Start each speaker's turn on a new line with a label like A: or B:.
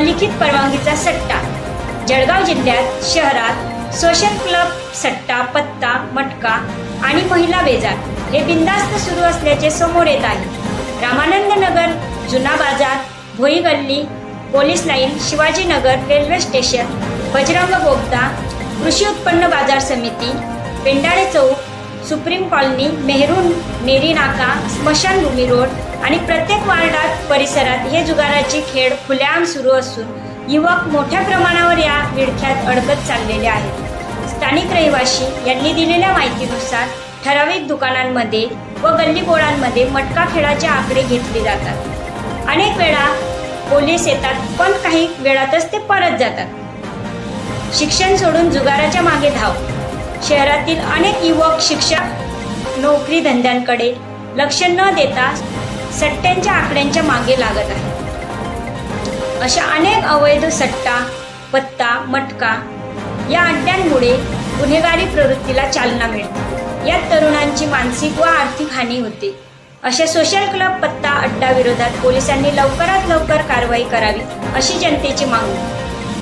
A: परवानगीचा सट्टा. जळगाव जिल्ह्यात शहरात सोशल क्लब सट्टा पत्ता मटका आणि महिला बेजार हे बिंदास्त सुरू असल्याचे समोर येत आहे. रामानंद नगर जुना बाजार भोई गल्ली police line Shivajinagar railway station Bajrang बोगदा कृषी उत्पन्न बाजार समिती पेंडाळे चौक सुप्रीम कॉलनी मेहरून नेरी नाका स्मशानभूमी रोड आणि प्रत्येक वार्डात परिसरात हे जुगाराचे खेळ खुलेआम सुरू असून युवक मोठ्या प्रमाणावर या विडख्यात अडकत चाललेले आहेत. स्थानिक रहिवासी यांनी दिलेल्या माहितीनुसार ठराविक दुकानांमध्ये व गल्लीबोळांमध्ये मटका खेळाचे आकडे घेतले जातात. अनेक वेळा पोलीस येतात पण काही वेळातच ते परत जातात. शिक्षण सोडून जुगाराच्या मागे धाव. शहरातील अनेक युवक शिक्षक नोकरी धंद्यांकडे लक्ष न देता सट्ट्यांच्या आकड्यांच्या मागे लागत आहे. अशा अनेक अवैध सट्टा पत्ता मटका या अड्ड्यांमुळे गुन्हेगारी प्रवृत्तीला चालना मिळते. यात तरुणांची मानसिक व आर्थिक हानी होते. अशा सोशल क्लब पत्ता अड्डा विरोधात पोलिसांनी लवकरात लवकर कारवाई करावी अशी जनतेची मागणी.